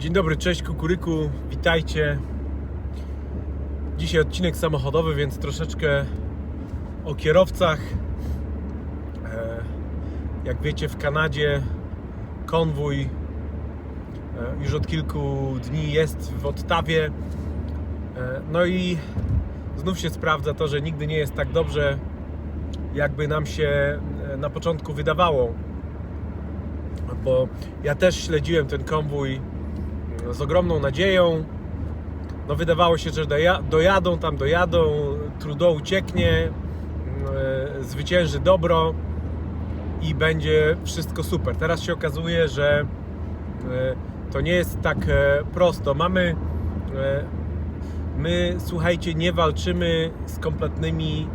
Dzień dobry, cześć Kukuryku, witajcie. Dzisiaj odcinek samochodowy, więc troszeczkę o kierowcach. E, Jak wiecie, w Kanadzie konwój e, już od kilku dni jest w Ottawie. E, No i znów się sprawdza to, że nigdy nie jest tak dobrze, jakby nam się na początku wydawało. Bo ja też śledziłem ten konwój z ogromną nadzieją. No wydawało się, że doja- dojadą tam, dojadą, Trudeau ucieknie, e, zwycięży dobro i będzie wszystko super. Teraz się okazuje, że e, to nie jest tak e, prosto. Mamy, my słuchajcie, nie walczymy z kompletnymi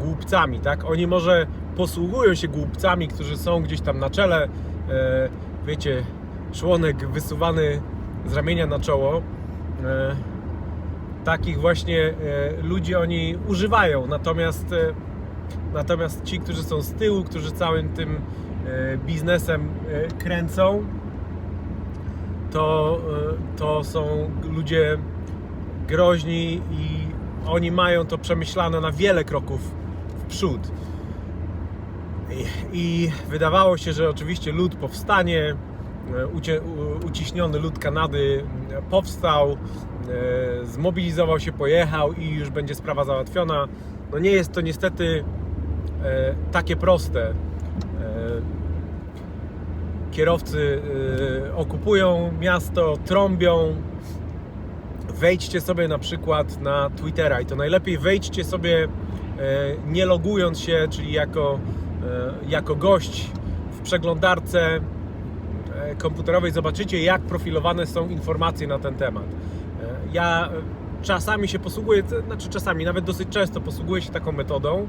głupcami, tak? Oni może posługują się głupcami, którzy są gdzieś tam na czele, wiecie, członek wysuwany z ramienia na czoło. E, takich właśnie e, ludzi oni używają, natomiast, e, natomiast ci, którzy są z tyłu, którzy całym tym biznesem kręcą, to, to są ludzie groźni i oni mają to przemyślane na wiele kroków w przód. I, I wydawało się, że oczywiście lud powstanie, ucie, u, uciśniony lud Kanady e, powstał, e, zmobilizował się, pojechał i już będzie sprawa załatwiona. No nie jest to niestety e, takie proste. E, kierowcy e, okupują miasto, trąbią. Wejdźcie sobie na przykład na Twittera i to najlepiej wejdźcie sobie e, nie logując się, czyli jako, e, jako gość w przeglądarce e, komputerowej zobaczycie jak profilowane są informacje na ten temat. E, Ja e, czasami się posługuję, znaczy czasami, nawet dosyć często posługuję się taką metodą,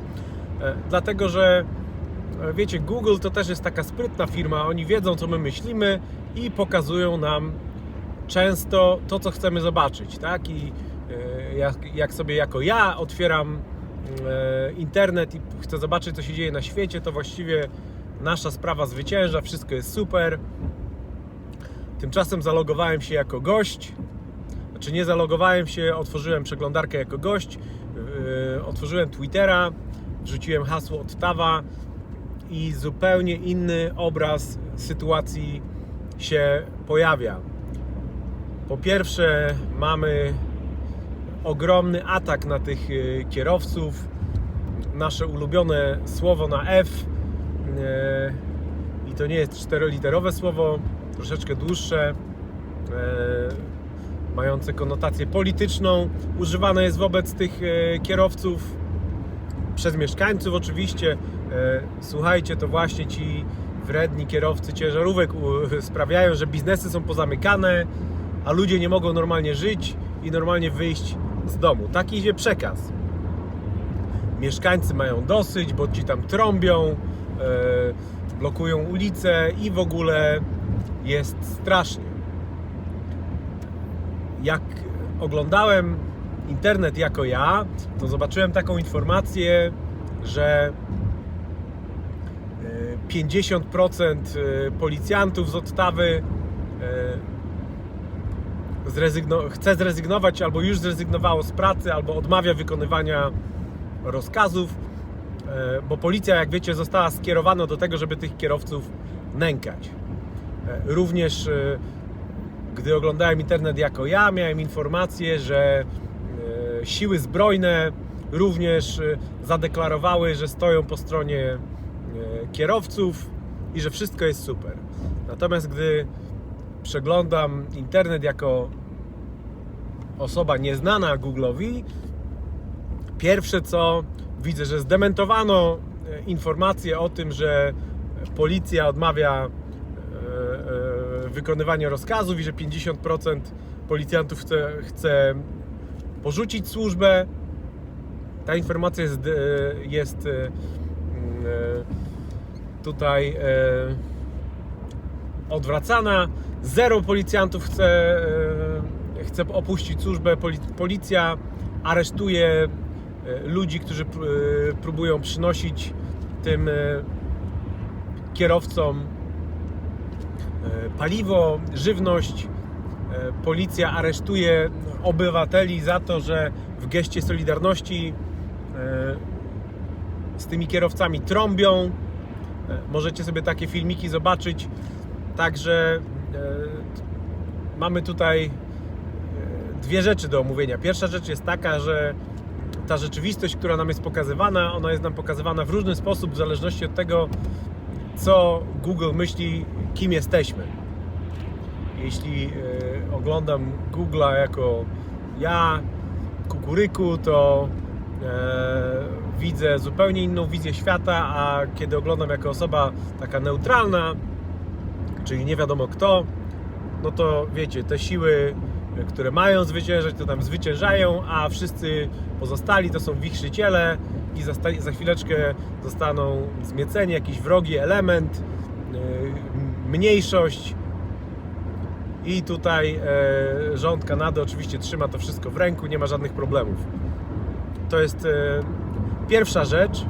e, dlatego że wiecie, Google to też jest taka sprytna firma, oni wiedzą co my myślimy i pokazują nam często to, co chcemy zobaczyć, tak? I jak, jak sobie jako ja otwieram internet i chcę zobaczyć, co się dzieje na świecie, to właściwie nasza sprawa zwycięża, wszystko jest super. Tymczasem zalogowałem się jako gość, znaczy nie zalogowałem się, otworzyłem przeglądarkę jako gość, yy, otworzyłem Twittera, wrzuciłem hasło Ottawa i zupełnie inny obraz sytuacji się pojawia. Po pierwsze, mamy ogromny atak na tych yy, kierowców, nasze ulubione słowo na F. Yy, I to nie jest czteroliterowe słowo, troszeczkę dłuższe, yy, mające konotację polityczną. Używane jest wobec tych yy, kierowców przez mieszkańców oczywiście. Yy, Słuchajcie, to właśnie ci wredni kierowcy ciężarówek sprawiają, że biznesy są pozamykane, a ludzie nie mogą normalnie żyć i normalnie wyjść z domu. Taki idzie przekaz mieszkańcy mają dosyć, bo ci tam trąbią, e, blokują ulice i w ogóle jest strasznie. Jak oglądałem internet jako ja, to zobaczyłem taką informację, że e, 50% policjantów z Ottawy e, zrezygno- chce zrezygnować albo już zrezygnowało z pracy, albo odmawia wykonywania rozkazów, e, bo policja, jak wiecie, została skierowana do tego, żeby tych kierowców nękać. E, Również e, gdy oglądałem internet jako ja, miałem informację, że e, siły zbrojne również zadeklarowały, że stoją po stronie kierowców i że wszystko jest super. Natomiast gdy przeglądam internet jako osoba nieznana Google'owi, Pierwsze co widzę, że zdementowano informację o tym, że policja odmawia wykonywania rozkazów i że 50% policjantów chce, chce porzucić służbę. Ta informacja jest, e, jest e, mm, e, tutaj odwracana. Zero policjantów chce, chce opuścić służbę. Poli- Policja aresztuje ludzi, którzy pr- próbują przynosić tym kierowcom paliwo, żywność policja aresztuje obywateli za to, że w geście solidarności e, z tymi kierowcami trąbią. E, Możecie sobie takie filmiki zobaczyć. Także e, mamy tutaj e, dwie rzeczy do omówienia. Pierwsza rzecz jest taka, że ta rzeczywistość, która nam jest pokazywana, ona jest nam pokazywana w różny sposób w zależności od tego, co Google myśli, kim jesteśmy. Jeśli e, oglądam Google'a jako ja, kukuryku, to e, widzę zupełnie inną wizję świata, a kiedy oglądam jako osoba taka neutralna, czyli nie wiadomo kto, no to wiecie, te siły, e, które mają zwyciężać, to tam zwyciężają, a wszyscy pozostali to są wichrzyciele i za, za chwileczkę zostaną zmieceni, jakiś wrogi element, mniejszość i tutaj e, rząd Kanady oczywiście trzyma to wszystko w ręku, nie ma żadnych problemów. To jest e, pierwsza rzecz.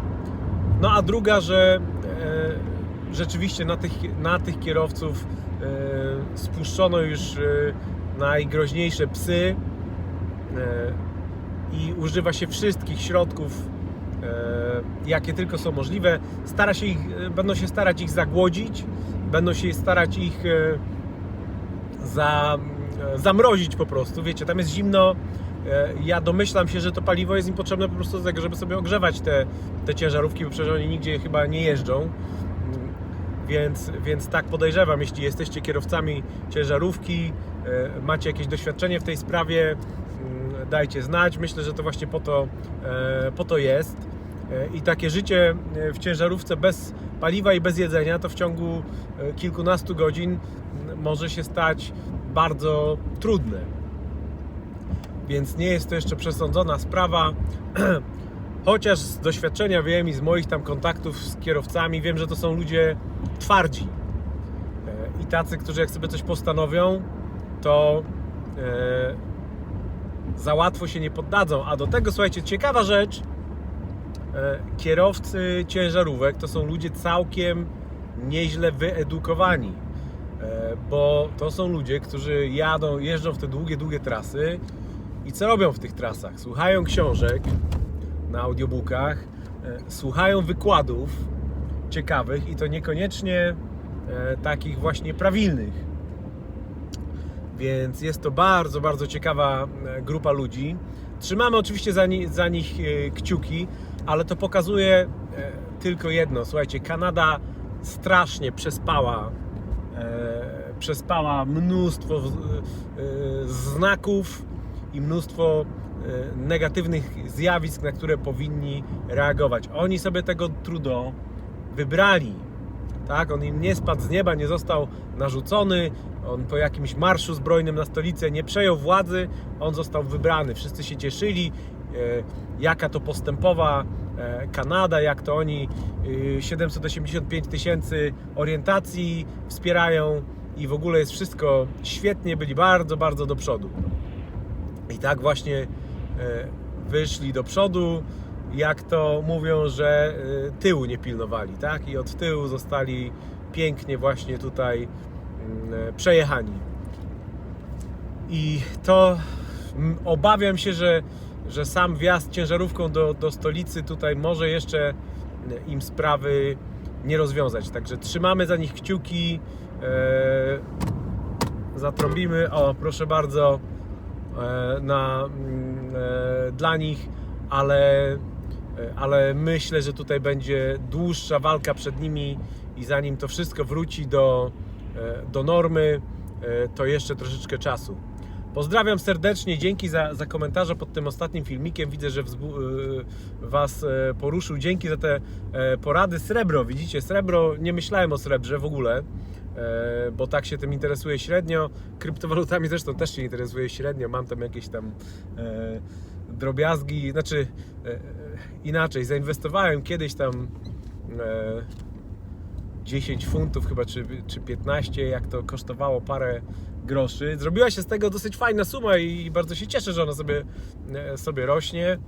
No a druga, że e, rzeczywiście na tych, na tych kierowców e, spuszczono już e, najgroźniejsze psy e, i używa się wszystkich środków, e, jakie tylko są możliwe. Stara się ich, e, będą się starać ich zagłodzić, będą się starać ich e, za, e, zamrozić po prostu. Wiecie, tam jest zimno. E, Ja domyślam się, że to paliwo jest im potrzebne po prostu do tego, żeby sobie ogrzewać te, te ciężarówki, bo przecież oni nigdzie chyba nie jeżdżą. Więc, więc tak podejrzewam, jeśli jesteście kierowcami ciężarówki, macie jakieś doświadczenie w tej sprawie, mm, dajcie znać. Myślę, że to właśnie po to, po to jest. I takie życie w ciężarówce bez paliwa i bez jedzenia, to w ciągu e, kilkunastu godzin może się stać bardzo trudne. Więc nie jest to jeszcze przesądzona sprawa. Chociaż z doświadczenia wiem i z moich tam kontaktów z kierowcami, wiem, że to są ludzie twardzi. E, I tacy, którzy jak sobie coś postanowią, to e, za łatwo się nie poddadzą. A do tego, słuchajcie, ciekawa rzecz, kierowcy ciężarówek to są ludzie całkiem nieźle wyedukowani, e, bo to są ludzie, którzy jadą, jeżdżą w te długie, długie trasy i co robią w tych trasach? Słuchają książek na audiobookach, e, słuchają wykładów ciekawych i to niekoniecznie e, takich właśnie prawilnych. Więc jest to bardzo, bardzo ciekawa e, grupa ludzi. Trzymamy oczywiście za, ni- za nich e, kciuki, ale to pokazuje e, tylko jedno. Słuchajcie, Kanada strasznie przespała, e, przespała mnóstwo e, znaków i mnóstwo negatywnych zjawisk, na które powinni reagować. Oni sobie tego trudo wybrali. Tak, on im nie spadł z nieba, nie został narzucony. On po jakimś marszu zbrojnym na stolicę nie przejął władzy, on został wybrany. Wszyscy się cieszyli, jaka to postępowa e, Kanada, jak to oni e, 785 tysięcy orientacji wspierają i w ogóle jest wszystko świetnie, byli bardzo, bardzo do przodu. I tak właśnie e, wyszli do przodu, jak to mówią, że e, tyłu nie pilnowali, tak? I od tyłu zostali pięknie właśnie tutaj mm, e, przejechani. I to mm, obawiam się, że, że sam wjazd ciężarówką do, do stolicy tutaj może jeszcze im sprawy nie rozwiązać. Także trzymamy za nich kciuki. E, zatrąbimy. O, proszę bardzo e, na, mm, e, dla nich, ale, e, ale myślę, że tutaj będzie dłuższa walka przed nimi i zanim to wszystko wróci do, e, do normy, e, to jeszcze troszeczkę czasu. Pozdrawiam serdecznie, dzięki za, za komentarze pod tym ostatnim filmikiem. Widzę, że e, Was e, poruszył. Dzięki za te e, porady. Srebro, widzicie, srebro, nie myślałem o srebrze w ogóle e, bo tak się tym interesuje średnio. Kryptowalutami zresztą też się interesuje średnio. Mam tam jakieś tam drobiazgi, znaczy inaczej, zainwestowałem kiedyś tam e, 10 funtów chyba, czy, czy 15, jak to kosztowało parę groszy. Zrobiła się z tego dosyć fajna suma i bardzo się cieszę, że ona sobie, e, sobie rośnie. E,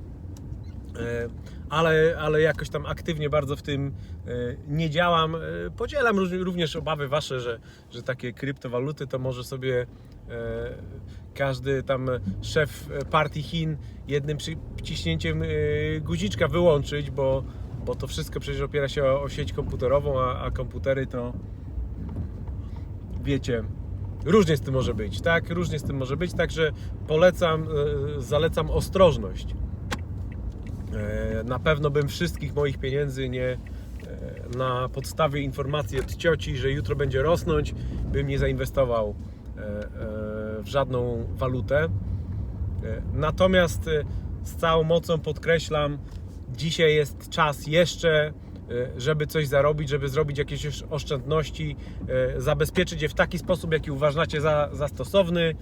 ale, ale jakoś tam aktywnie bardzo w tym e, nie działam. Podzielam również obawy Wasze, że, że takie kryptowaluty to może sobie każdy tam szef partii Chin jednym przyciśnięciem guziczka wyłączyć, bo, bo to wszystko przecież opiera się o, o sieć komputerową, a, a komputery to wiecie, różnie z tym może być, tak? Różnie z tym może być, także polecam, e, zalecam ostrożność. E, Na pewno bym wszystkich moich pieniędzy nie e, na podstawie informacji od cioci, że jutro będzie rosnąć, bym nie zainwestował w żadną walutę. Natomiast z całą mocą podkreślam, dzisiaj jest czas jeszcze, żeby coś zarobić, żeby zrobić jakieś oszczędności, e, zabezpieczyć je w taki sposób, jaki uważacie za, za stosowny.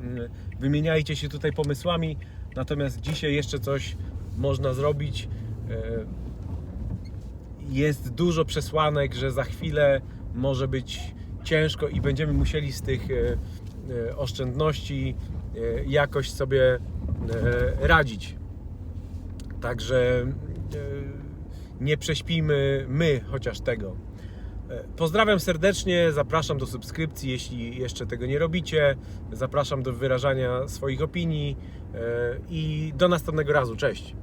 Mm, Wymieniajcie się tutaj pomysłami, natomiast dzisiaj jeszcze coś można zrobić. Jest dużo przesłanek, że za chwilę może być ciężko i będziemy musieli z tych oszczędności jakoś sobie radzić. Także nie prześpimy my chociaż tego. E, Pozdrawiam serdecznie, zapraszam do subskrypcji, jeśli jeszcze tego nie robicie. Zapraszam do wyrażania swoich opinii e, i do następnego razu. Cześć.